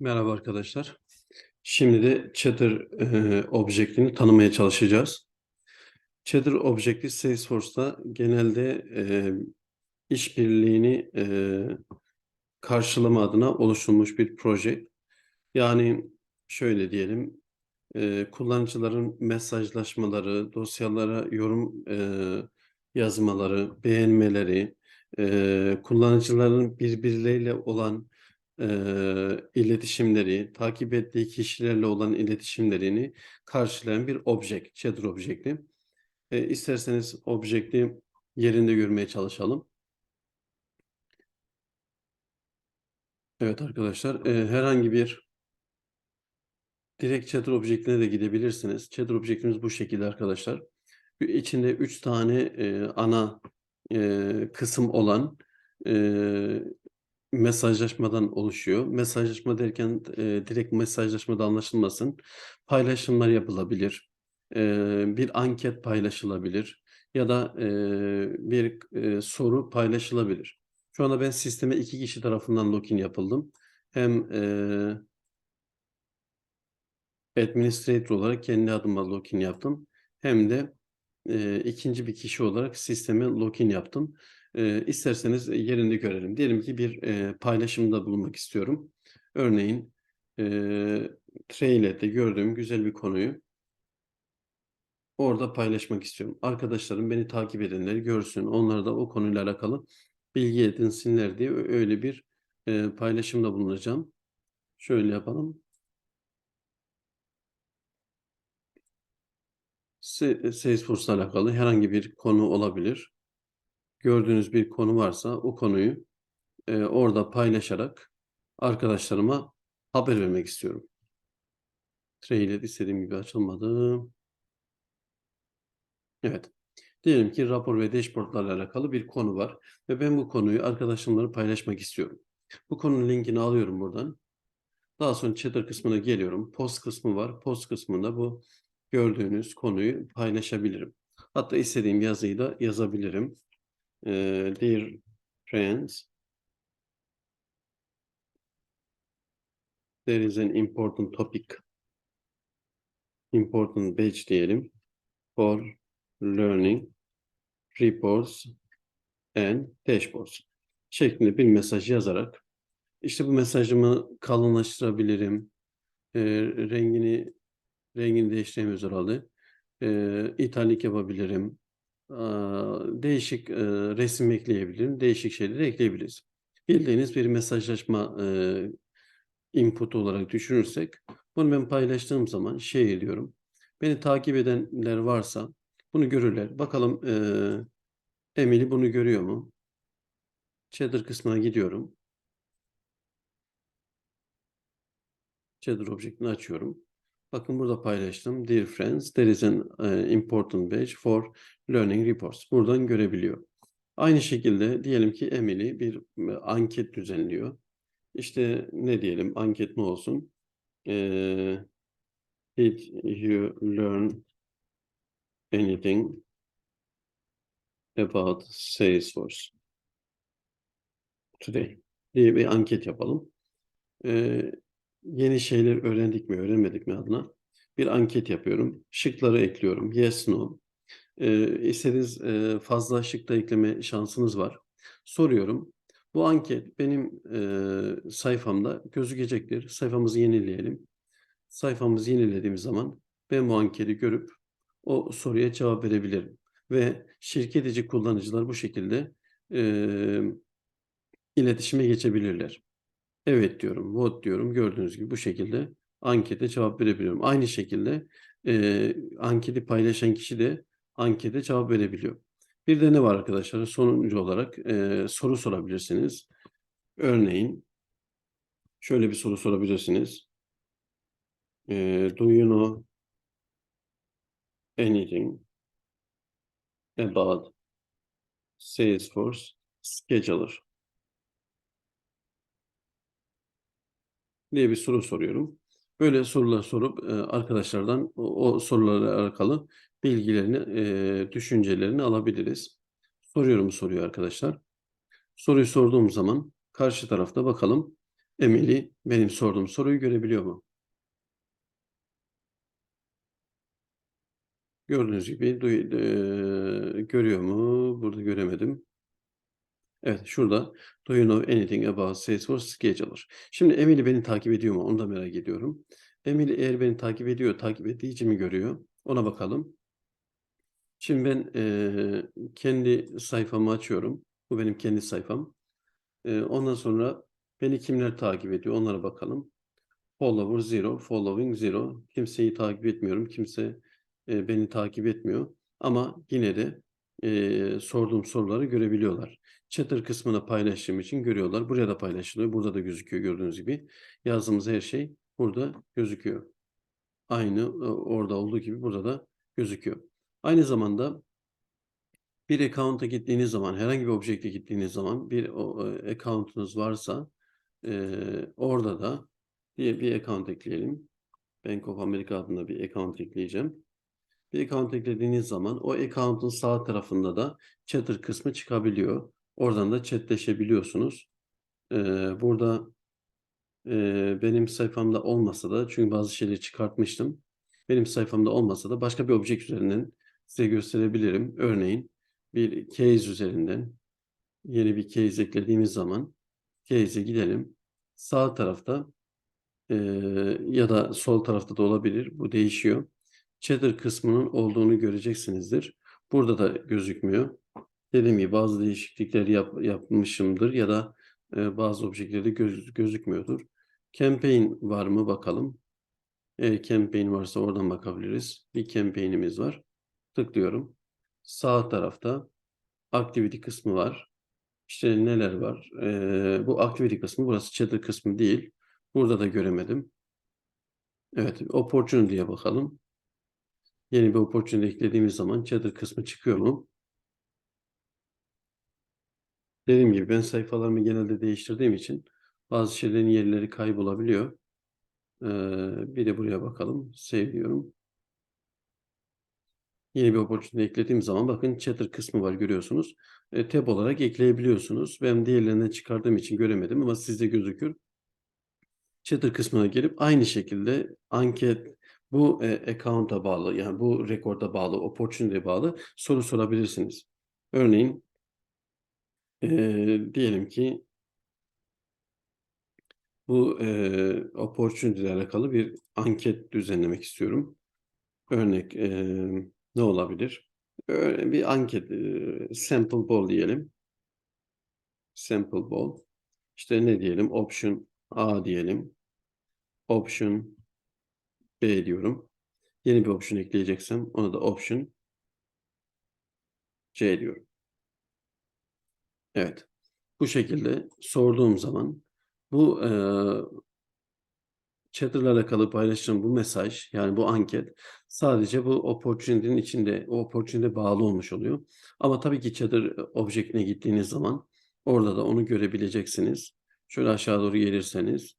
Merhaba arkadaşlar. Şimdi de Chatter e, objektini tanımaya çalışacağız. Chatter objekti Salesforce'ta genelde e, işbirliğini e, karşılama adına oluşturulmuş bir proje. Yani şöyle diyelim, e, kullanıcıların mesajlaşmaları, dosyalara yorum e, yazmaları, beğenmeleri, e, kullanıcıların birbirleriyle olan e, iletişimleri, takip ettiği kişilerle olan iletişimlerini karşılayan bir objekt, Chatter objekti. E, isterseniz objekti yerinde görmeye çalışalım. Evet arkadaşlar, e, herhangi bir direkt Chatter objektine de gidebilirsiniz. Chatter objektimiz bu şekilde arkadaşlar. İçinde üç tane e, ana e, kısım olan e, mesajlaşmadan oluşuyor. Mesajlaşma derken e, direkt mesajlaşmada anlaşılmasın. Paylaşımlar yapılabilir. E, bir anket paylaşılabilir. Ya da e, bir e, soru paylaşılabilir. Şu anda ben sisteme iki kişi tarafından login yapıldım. Hem e, administrator olarak kendi adıma login yaptım. Hem de e, ikinci bir kişi olarak sisteme login yaptım. E, isterseniz yerinde görelim. Diyelim ki bir e, paylaşımda bulunmak istiyorum. Örneğin e, Trailer'de gördüğüm güzel bir konuyu orada paylaşmak istiyorum. Arkadaşlarım beni takip edenleri görsün. Onlar da o konuyla alakalı bilgi edinsinler diye öyle bir e, paylaşımda bulunacağım. Şöyle yapalım. Salesforce ile alakalı herhangi bir konu olabilir. Gördüğünüz bir konu varsa o konuyu e, orada paylaşarak arkadaşlarıma haber vermek istiyorum. Trailer istediğim gibi açılmadı. Evet. Diyelim ki rapor ve dashboardlarla alakalı bir konu var ve ben bu konuyu arkadaşlarımla paylaşmak istiyorum. Bu konunun linkini alıyorum buradan. Daha sonra Chatter kısmına geliyorum. Post kısmı var. Post kısmında bu gördüğünüz konuyu paylaşabilirim. Hatta istediğim yazıyı da yazabilirim. Ee, dear friends, there is an important topic, important page diyelim, for learning reports and dashboards şeklinde bir mesaj yazarak işte bu mesajımı kalınlaştırabilirim. E, rengini rengini değiştiremiyoruz herhalde. E, italik yapabilirim. Değişik resim ekleyebilirim. Değişik şeyleri ekleyebiliriz. Bildiğiniz bir mesajlaşma input olarak düşünürsek bunu ben paylaştığım zaman şey diyorum. Beni takip edenler varsa bunu görürler. Bakalım e, Emily bunu görüyor mu? Cheddar kısmına gidiyorum. Cheddar objektini açıyorum. Bakın burada paylaştım. Dear friends, there is an uh, important page for learning reports. Buradan görebiliyor. Aynı şekilde diyelim ki Emily bir e, anket düzenliyor. İşte ne diyelim, anket ne olsun? Ee, did you learn anything about Salesforce today? diye bir anket yapalım. Ee, yeni şeyler öğrendik mi, öğrenmedik mi adına bir anket yapıyorum. Şıkları ekliyorum. Yes, no. Ee, istediğiniz e, fazla şık da ekleme şansınız var. Soruyorum. Bu anket benim e, sayfamda gözükecektir. Sayfamızı yenileyelim. Sayfamızı yenilediğimiz zaman ben bu anketi görüp o soruya cevap verebilirim. Ve şirket içi kullanıcılar bu şekilde e, iletişime geçebilirler. Evet diyorum, vote diyorum. Gördüğünüz gibi bu şekilde ankete cevap verebiliyorum. Aynı şekilde e, anketi paylaşan kişi de ankete cevap verebiliyor. Bir de ne var arkadaşlar? Sonuncu olarak e, soru sorabilirsiniz. Örneğin şöyle bir soru sorabilirsiniz. E, do you know anything about Salesforce Scheduler? Diye bir soru soruyorum. Böyle sorular sorup e, arkadaşlardan o, o sorularla alakalı bilgilerini, e, düşüncelerini alabiliriz. Soruyorum soruyu arkadaşlar. Soruyu sorduğum zaman karşı tarafta bakalım Emily benim sorduğum soruyu görebiliyor mu? Gördüğünüz gibi eee, görüyor mu? Burada göremedim. Evet, şurada Do you know anything about Salesforce Scheduler? Şimdi Emily beni takip ediyor mu? Onu da merak ediyorum. Emily eğer beni takip ediyor, takip ettiği mi görüyor? Ona bakalım. Şimdi ben eee, kendi sayfamı açıyorum. Bu benim kendi sayfam. Eee, ondan sonra beni kimler takip ediyor? Onlara bakalım. Follower zero, following zero. Kimseyi takip etmiyorum. Kimse e, beni takip etmiyor. Ama yine de e, sorduğum soruları görebiliyorlar. Chatter kısmına paylaştığım için görüyorlar. Buraya da paylaşılıyor. Burada da gözüküyor gördüğünüz gibi. Yazdığımız her şey burada gözüküyor. Aynı e, orada olduğu gibi burada da gözüküyor. Aynı zamanda bir account'a gittiğiniz zaman, herhangi bir objekte gittiğiniz zaman bir e, account'unuz varsa e, orada da bir, bir account ekleyelim. Bank of America adında bir account ekleyeceğim. Bir account eklediğiniz zaman o account'un sağ tarafında da chatter kısmı çıkabiliyor. Oradan da chatleşebiliyorsunuz. Ee, burada e, benim sayfamda olmasa da çünkü bazı şeyleri çıkartmıştım. Benim sayfamda olmasa da başka bir objekt üzerinden size gösterebilirim. Örneğin bir case üzerinden yeni bir case eklediğimiz zaman case'e gidelim. Sağ tarafta e, ya da sol tarafta da olabilir. Bu değişiyor. Chatter kısmının olduğunu göreceksinizdir. Burada da gözükmüyor. Dediğim gibi bazı değişiklikler yap, yapmışımdır ya da e, bazı objelerde göz, gözükmüyordur. Campaign var mı bakalım. Eğer campaign varsa oradan bakabiliriz. Bir campaign'imiz var. Tıklıyorum. Sağ tarafta activity kısmı var. İşte neler var? E, bu activity kısmı burası chatter kısmı değil. Burada da göremedim. Evet, opportunity'ye bakalım. Yeni bir opportunity eklediğimiz zaman chatter kısmı çıkıyor mu? Dediğim gibi ben sayfalarımı genelde değiştirdiğim için bazı şeylerin yerleri kaybolabiliyor. Ee, bir de buraya bakalım. Save diyorum. Yeni bir opportunity eklediğim zaman bakın chatter kısmı var görüyorsunuz. E, tab olarak ekleyebiliyorsunuz. Ben diğerlerinden çıkardığım için göremedim ama sizde gözükür. Chatter kısmına gelip aynı şekilde anket bu e, account'a bağlı yani bu rekorda bağlı, opportunity'ye bağlı soru sorabilirsiniz. Örneğin e, diyelim ki bu e, opportunity ile alakalı bir anket düzenlemek istiyorum. Örnek e, ne olabilir? Öyle bir anket, e, sample ball diyelim. Sample ball. İşte ne diyelim? Option A diyelim. Option B diyorum. Yeni bir option ekleyeceksem ona da option C diyorum. Evet. Bu şekilde sorduğum zaman bu e, Chatter'la alakalı paylaştığım bu mesaj yani bu anket sadece bu opportunity'nin içinde o opportunity'ye bağlı olmuş oluyor. Ama tabii ki Chatter object'ine gittiğiniz zaman orada da onu görebileceksiniz. Şöyle aşağı doğru gelirseniz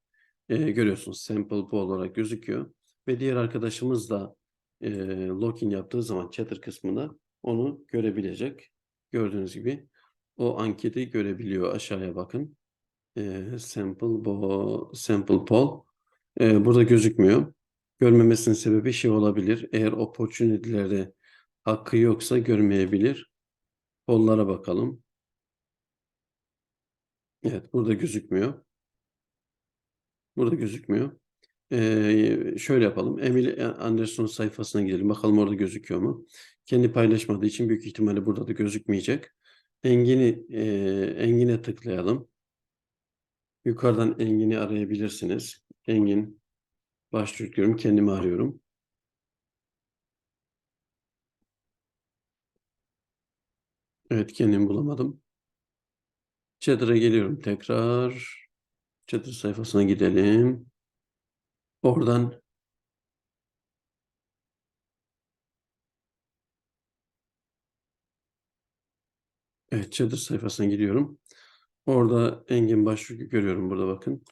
e, görüyorsunuz sample bu olarak gözüküyor. Ve diğer arkadaşımız da e, login yaptığı zaman Chatter kısmında onu görebilecek. Gördüğünüz gibi o anketi görebiliyor. Aşağıya bakın. E, sample bo sample poll e, burada gözükmüyor. Görmemesinin sebebi şey olabilir. Eğer opportunity'lerde hakkı yoksa görmeyebilir. Poll'lara bakalım. Evet, burada gözükmüyor. Burada gözükmüyor. Ee, şöyle yapalım. Emily Anderson sayfasına gidelim. Bakalım orada gözüküyor mu? Kendi paylaşmadığı için büyük ihtimalle burada da gözükmeyecek. Engin'i e, Engin'e tıklayalım. Yukarıdan Engin'i arayabilirsiniz. Engin başlıyorum. Kendimi arıyorum. Evet kendimi bulamadım. Cheddar'a geliyorum tekrar. Chatter sayfasına gidelim. Oradan Evet, Chatter sayfasına gidiyorum. Orada Engin Başvurgu görüyorum burada bakın.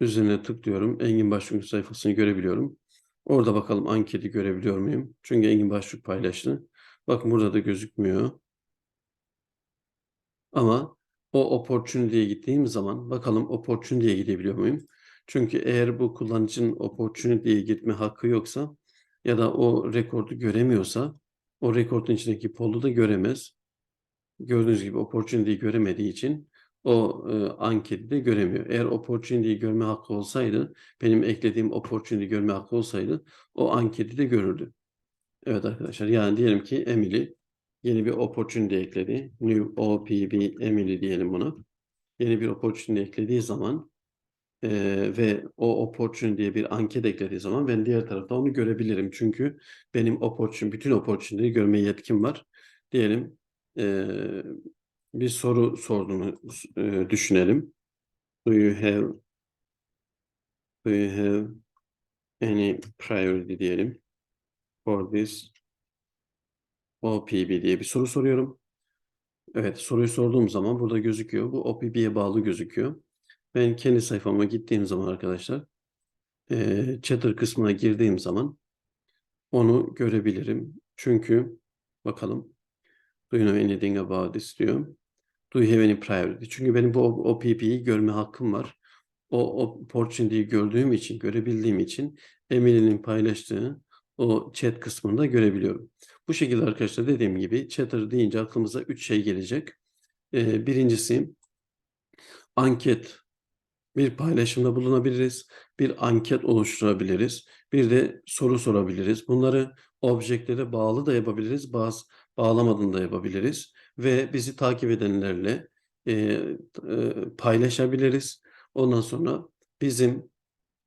Üzerine tıklıyorum. Engin Başvurgu sayfasını görebiliyorum. Orada bakalım anketi görebiliyor muyum? Çünkü Engin Başvurgu paylaştı. Bakın burada da gözükmüyor. Ama o opportunity'ye gittiğim zaman bakalım opportunity'ye gidebiliyor muyum? Çünkü eğer bu kullanıcının opportunity'ye gitme hakkı yoksa ya da o rekordu göremiyorsa o rekordun içindeki pollu da göremez. Gördüğünüz gibi opportunity'yi göremediği için o e, anketi de göremiyor. Eğer opportunity'yi görme hakkı olsaydı, benim eklediğim opportunity görme hakkı olsaydı o anketi de görürdü. Evet arkadaşlar yani diyelim ki Emily yeni bir opportunity ekledi. New OPB Emily diyelim buna. Yeni bir opportunity eklediği zaman eee, ve o opportunity'ye bir anket eklediği zaman ben diğer tarafta onu görebilirim. Çünkü benim opportunity, bütün opportunity'yi görme yetkim var. Diyelim eee, bir soru sorduğunu eee, düşünelim. Do you have do you have any priority diyelim for this OPB diye bir soru soruyorum. Evet, soruyu sorduğum zaman burada gözüküyor. Bu OPB'ye bağlı gözüküyor. Ben kendi sayfama gittiğim zaman arkadaşlar, eee Chatter kısmına girdiğim zaman onu görebilirim. Çünkü bakalım, do you know anything about this diyor. Do you have any priority? Çünkü benim bu OPB'yi görme hakkım var. O opportunity'yi gördüğüm için, görebildiğim için Emily'nin paylaştığı o chat kısmında görebiliyorum. Bu şekilde arkadaşlar dediğim gibi Chatter deyince aklımıza üç şey gelecek. Ee, birincisi anket. Bir paylaşımda bulunabiliriz. Bir anket oluşturabiliriz. Bir de soru sorabiliriz. Bunları objeklere bağlı da yapabiliriz. Bazı bağlamadan da yapabiliriz. Ve bizi takip edenlerle e, e, paylaşabiliriz. Ondan sonra bizim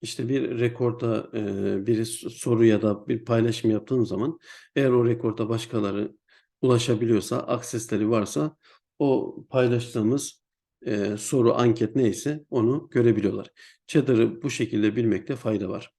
işte bir rekorda e, bir soru ya da bir paylaşım yaptığım zaman eğer o rekorda başkaları ulaşabiliyorsa, aksesleri varsa o paylaştığımız soru, anket neyse onu görebiliyorlar. Cheddar'ı bu şekilde bilmekte fayda var.